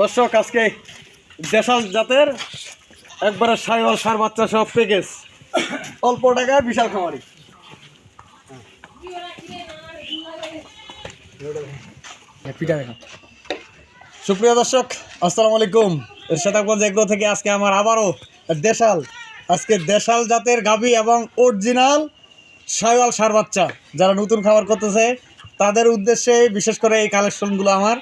দর্শক আজকে দেশাল জাতের একবারে সাইওয়াল সার বাচ্চা সব প্যাকেজ অল্প টাকায় বিশাল খামারি। সুপ্রিয় দর্শক আসসালামু আলাইকুম। এরশাদাগঞ্জ এগ্রো থেকে আজকে আমার আবারও দেশাল আজকে দেশাল জাতের গাভী এবং অরিজিনাল সাইওয়াল সার বাচ্চা যারা নতুন খাবার করতেছে তাদের উদ্দেশ্যে বিশেষ করে এই কালেকশনগুলো আমার।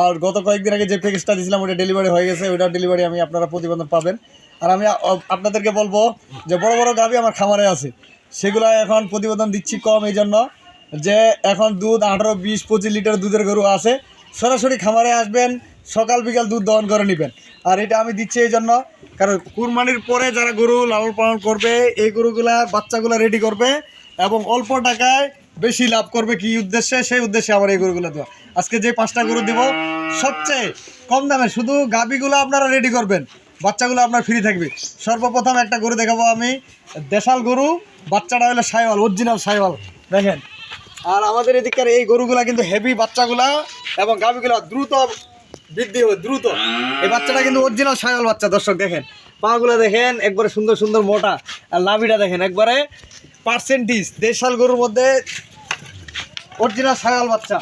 আর গত কয়েকদিন আগে যে প্যাকেজটা দিয়েছিলাম ওটা ডেলিভারি হয়ে গেছে ওইটার ডেলিভারি আমি আপনারা প্রতিবেদন পাবেন। আর আমি আপনাদেরকে বলব যে বড় বড় গাভী আমার খামারে আছে। সেগুলো এখন প্রতিবেদন দিচ্ছি কম এই জন্য যে এখন দুধ আঠারো, বিশ, পঁচিশ লিটার দুধের গরু আছে। সরাসরি খামারে আসবেন, সকাল বিকাল দুধ দহন করে নেবেন। আর এটা আমি দিচ্ছি এই জন্য, কারণ কুরবানির পরে যারা গরু লালন পালন করবে, এই গরুগুলা বাচ্চাগুলা রেডি করবে এবং অল্প টাকায় বেশি লাভ করবে কি উদ্দেশ্যে? সেই উদ্দেশ্যে আমার এই গরুগুলো দেওয়া। আজকে যে পাঁচটা গরু দিব, সবচেয়ে কম দামে শুধু গাবিগুলো আপনারা রেডি করবেন, বাচ্চাগুলো আপনার ফ্রি থাকবে। সর্বপ্রথম একটা গরু দেখাবো আমি, দেশাল গরু, বাচ্চাটা হলো সাইওয়াল অরিজিনাল সাইওয়াল, দেখেন। আর আমাদের এদিককার এই গরুগুলা কিন্তু হেভি বাচ্চাগুলা এবং গাভিগুলা দ্রুত বৃদ্ধি হবে, দ্রুত। এই বাচ্চাটা কিন্তু অরিজিনাল সায়াল বাচ্চা, দর্শক দেখেন। পাগুলা দেখেন, একবারে সুন্দর সুন্দর মোটা, আর লাভিটা দেখেন একবারে। পার্সেন্টেজ দেশাল গরুর মধ্যে অরিজিনাল সায়াল বাচ্চা।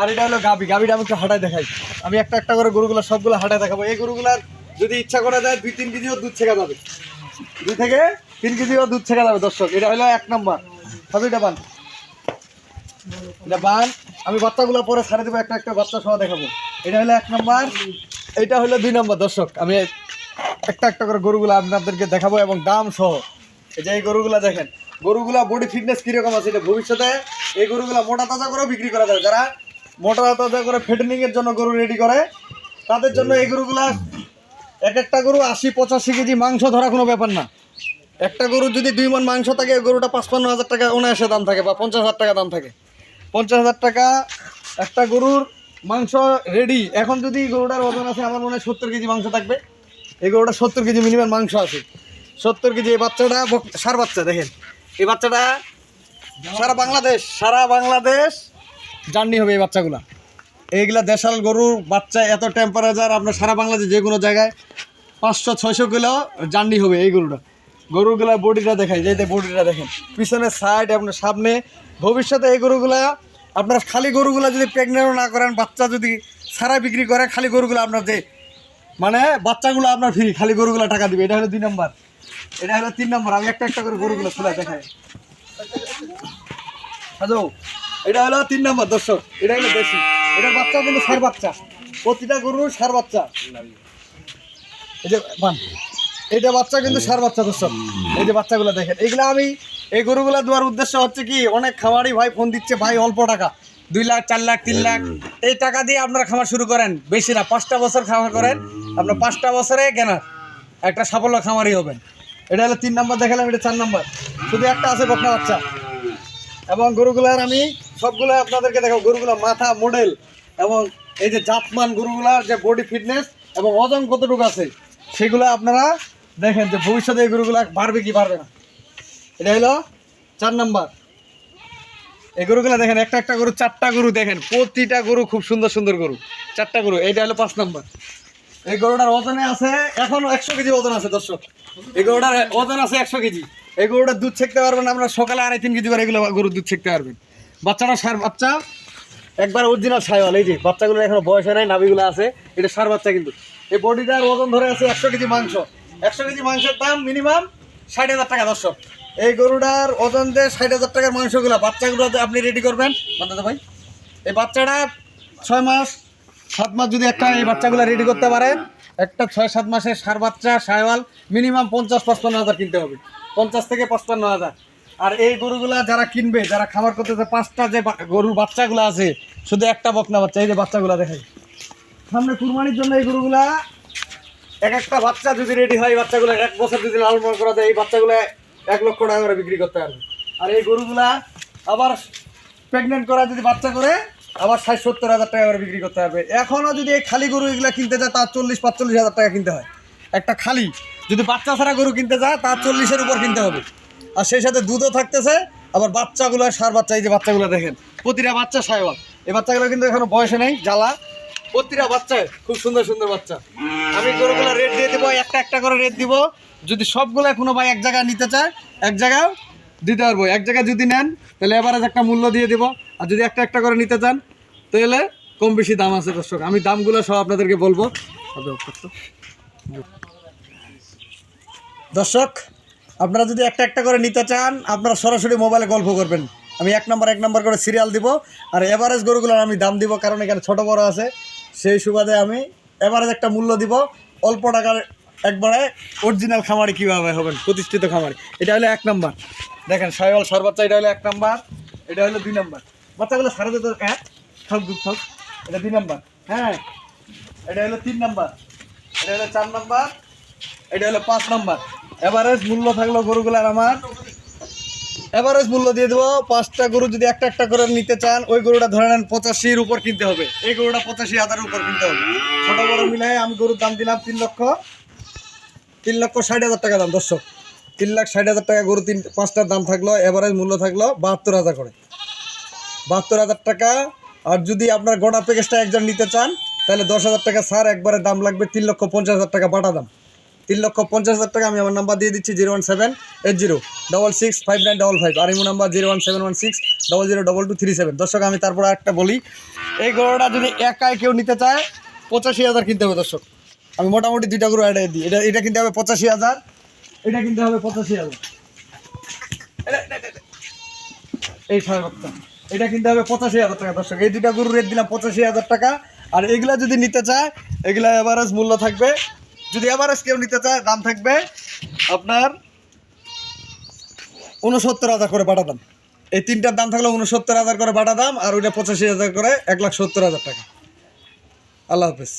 আর এটা হলো গাভি। গাভিটা আমি একটু হাঁটায় দেখাই। আমি একটা একটা করে গরুগুলো সবগুলো হাঁটায় দেখাবো। এই গরুগুলার যদি ইচ্ছা করে দেয় দুই তিন কেজিও দুধ ছেঁকা যাবে। দুই থেকে তিন কেজিও দুধ ছেঁকা যাবে, দর্শক। এটা হলো এক নম্বর। সবইটা পান এটা বান। আমি বাচ্চাগুলো পরে ছাড়ে দেবো, একটা একটা বাচ্চা সহ দেখাবো। এটা হলো এক নম্বর। এটা হলো দুই নম্বর, দর্শক। আমি একটা একটা করে গরুগুলো আপনাদেরকে দেখাবো এবং দাম সহ। এই যে এই গরুগুলো দেখেন। গরুগুলা বডি ফিটনেস কীরকম আছে এটা ভবিষ্যতে? এই গরুগুলা মোটা তাজা করেও বিক্রি করা যাবে যারা মোটা তাজা করে ফেটেনিংয়ের জন্য গরু রেডি করে, তাদের জন্য এই গরুগুলা এক একটা গরু আশি, পঁচাশি কেজি মাংস ধরা কোনো ব্যাপার না। একটা গরু যদি দুই মন মাংস থাকে গরুটা পাঁচপান্ন হাজার টাকা উনআশি দাম থাকে বা পঞ্চাশ হাজার টাকা দাম থাকে। পঞ্চাশ হাজার টাকা একটা গরুর মাংস রেডি এখন যদি গরুটার ওজন আছে, আমার মনে হয় সত্তর কেজি মাংস থাকবে। এই গরুটা সত্তর কেজি মিনিমাম মাংস আছে। সত্তর কেজি এই বাচ্চাটা সার বাচ্চা, দেখেন। এই বাচ্চাটা সারা বাংলাদেশ সারা বাংলাদেশ জার্নি হবে এই বাচ্চাগুলা। এইগুলা দেশাল গরুর বাচ্চা, এত টেম্পারেচার আপনার সারা বাংলাদেশ যে কোনো জায়গায় পাঁচশো, ছয়শো কিলো জার্নি হবে এই গরুটা। গরুগুলা বডিটা দেখাই যে বডিটা দেখেন। পিছনের সাইড আপনার সামনে। ভবিষ্যতে এই গরুগুলা, আপনার খালি গরুগুলা যদি প্রেগনেন্টও না করেন, বাচ্চা যদি সারা বিক্রি করে খালি গরুগুলো আপনার যে মানে বাচ্চাগুলো আপনার ফ্রি খালি গরুগুলো টাকা দিবে, এটা হলো দুই নম্বর এটা হলো তিন নম্বর, আমি একটা একটা করে গরুগুলো খোলা দেখাই। হ্যালো, এটা হলো তিন নম্বর, দর্শক, এটা হলো বেশি এটা বাচ্চা কিন্তু সার বাচ্চা, প্রতিটা গরুর সার বাচ্চা। এই যে, বান, এইটা বাচ্চা কিন্তু সার বাচ্চা, দর্শক। এই যে বাচ্চাগুলো দেখেন এগুলো আমি, এই গরুগুলো দেওয়ার উদ্দেশ্য হচ্ছে কি, অনেক খামারি ভাই ফোন দিচ্ছে, ভাই, অল্প টাকা, দুই লাখ, চার লাখ, তিন লাখ। এই টাকা দিয়ে আপনারা খামার শুরু করেন, বেশি না, পাঁচটা বছর খামার করেন, আপনার পাঁচটা বছরে কেনার একটা সাফল্য খামারই হবেন। এটা হলো তিন নাম্বার, দেখালাম, এটা চার নম্বর। শুধু একটা আছে বকনা বাচ্চা। এবং গরুগুলার আমি সবগুলো আপনাদেরকে দেখাবো। গরুগুলার মাথা মডেল এবং এই যে জাতমান গরুগুলার যে বডি ফিটনেস এবং ওজন কতটুকু আছে, সেগুলো আপনারা দেখেন যে ভবিষ্যতে এই গরুগুলা বাড়বে কি পারবে না। এটা হলো চার নাম্বার। এই গরুগুলো দেখেন, একটা একটা গরু, চারটা গরু দেখেন। প্রতিটা গরু খুব সুন্দর সুন্দর গরু। চারটা গরু, এটা হলো পাঁচ নাম্বার। এই গরুটার ওজনে আছে, এখনও একশো কেজি ওজন আছে, দর্শক। এই গরুটার ওজন আছে একশো কেজি। এই গরুটার দুধ ছেঁকতে পারবেন আমরা সকালে আড়াই তিন কেজি করে এগুলো গরুর দুধ ছেঁকতে পারবেন। বাচ্চাটা সার বাচ্চা, একবার অরিজিনাল সাইওয়াল, এই যে বাচ্চাগুলো এখনও বয়স হয় নাই, নাভিগুলো আছে, এটা সার বাচ্চা কিন্তু। এই বডিটার ওজন ধরে আছে একশো কেজি মাংস। একশো কেজি মাংসের দাম মিনিমাম ষাট হাজার টাকা, দর্শক। এই গরুটার ওজন দিয়ে ষাট হাজার টাকার মাংসগুলো, বাচ্চাগুলো আপনি রেডি করবেন বান্ধব ভাই, এই বাচ্চাটা ছয় মাস, সাত মাস যদি একটা এই বাচ্চাগুলো রেডি করতে পারেন একটা ছয় সাত মাসের সার বাচ্চা, সায়ওয়াল মিনিমাম পঞ্চাশ, পঁচপান্ন হাজার কিনতে হবে। পঞ্চাশ থেকে পঁচপান্ন হাজার। আর এই গরুগুলা যারা কিনবে, যারা খাবার করতেছে, পাঁচটা যে গরুর বাচ্চাগুলো আছে, শুধু একটা বকনা বাচ্চা, এই যে বাচ্চাগুলো দেখাই। সামনে কুরবানির জন্য এই গরুগুলা এক একটা বাচ্চা যদি রেডি হয় বাচ্চাগুলো এক বছর যদি লালন করা যায়, এই বাচ্চাগুলো এক লক্ষ টাকা করে বিক্রি করতে পারবে। আর এই গরুগুলা আবার প্রেগনেন্ট করা যদি বাচ্চা করে আবার ষাট সত্তর হাজার টাকা করে বিক্রি করতে পারবে এখনও যদি এই খালি গরু এগুলা কিনতে যায়, তার চল্লিশ, পাঁচচল্লিশ হাজার টাকা কিনতে হয়। একটা খালি, যদি বাচ্চা ছাড়া গরু কিনতে যায়, তার চল্লিশের উপর কিনতে হবে। আর সেই সাথে দুধও থাকতেছে, আবার বাচ্চাগুলো, সার বাচ্চা, এই যে বাচ্চাগুলো দেখেন, প্রতিটা বাচ্চা সাইওয়াল এই বাচ্চাগুলো কিন্তু এখনও বয়সে নেই, জ্বালা। প্রতিটা বাচ্চা খুব সুন্দর সুন্দর বাচ্চা। আমি গরুগুলো রেট দিয়ে দেবো, একটা একটা করে রেট দিব। যদি সবগুলো কোনো ভাই এক জায়গায় নিতে চায়, এক জায়গায় দিতে পারব। এক জায়গায় যদি নেন, তাহলে এবারে একটা মূল্য দিয়ে দিব। আর যদি একটা একটা করে নিতে চান, তাহলে কম বেশি দাম আছে দর্শক। আমি দামগুলো সব আপনাদেরকে বলব। দর্শক, আপনারা যদি একটা একটা করে নিতে চান, আপনারা সরাসরি মোবাইলে গল্প করবেন। আমি এক নম্বর এক নম্বর করে সিরিয়াল দিব। আর এভারেজ গরুগুলোর আমি দাম দিব, কারণ এখানে ছোট বড় আছে। সেই সুবাদে আমি এভারেজ একটা মূল্য দিব। অল্প টাকার একবারে অরিজিনাল খামারি কীভাবে হবেন? প্রতিষ্ঠিত খামারি। এটা হলো এক নম্বর দেখেন, সাইওয়াল সর্বাচ্চা এটা হলো এক নম্বর, এটা হলো দুই নম্বর। বাচ্চাগুলো সারা দিতে হ্যাঁ ঠক, দুধ ঠক, এটা দুই নম্বর হ্যাঁ? এটা হলো তিন নম্বর, এটা হলো চার নম্বর, এটা হলো পাঁচ নাম্বার। এভারেজ মূল্য থাকল গরুগুলার আমার, এভারেজ মূল্য দিয়ে দেবো, পাঁচটা গরু যদি একটা একটা করে নিতে চান, ওই গরুটা ধরে নেন পঁচাশির উপর কিনতে হবে। এই গরুটা পঁচাশি হাজারের উপর কিনতে হবে। ছোটো বড় মিলাই আমি গরুর দাম দিলাম তিন লক্ষ তিন লক্ষ ষাট হাজার টাকা দাম, দর্শক। তিন লাখ ষাট হাজার টাকা গরু তিন পাঁচটার দাম থাকল এভারেজ মূল্য থাকল বাহাত্তর হাজার করে। বাহাত্তর হাজার টাকা, আর যদি আপনার গোটা প্যাকেজটা একজন নিতে চান, তাহলে দশ হাজার টাকা স্যার একবারে দাম লাগবে তিন লক্ষ পঞ্চাশ হাজার টাকা বাটা দাম। তিন লক্ষ পঞ্চাশ হাজার টাকা, আমি আমার নাম্বার দিয়ে দিচ্ছি zero one seven eight zero double six five nine double five, আর imo number zero one seven one six double zero double two three seven. দর্শক, আমি তারপর একটা বলি, এই গরুটা যদি একাই কেউ নিতে চায়, পঁচাশি হাজার কিনতে হবে দর্শক। আমি মোটামুটি দুইটা গরু অ্যাড দিই। এটা এটা কিনতে হবে পঁচাশি হাজার এটা কিনতে হবে পঁচাশি হাজার। এই সাড়ে বাচ্চা এটা কিনতে হবে পঁচাশি হাজার টাকা, দর্শক। এই দুটা গরু রেট দিলাম পঁচাশি হাজার টাকা। আর এগুলা যদি নিতে চায়, এগুলা এভারেজ মূল্য থাকবে। যদি এভারেজ কেউ নিতে চায়, দাম থাকবে আপনার উনসত্তর হাজার করে বাটা দাম। এই তিনটার দাম থাকলে উনসত্তর হাজার করে বাটা দাম, আর ওইটা পঁচাশি হাজার করে এক লাখ সত্তর হাজার টাকা। আল্লাহ হাফিজ।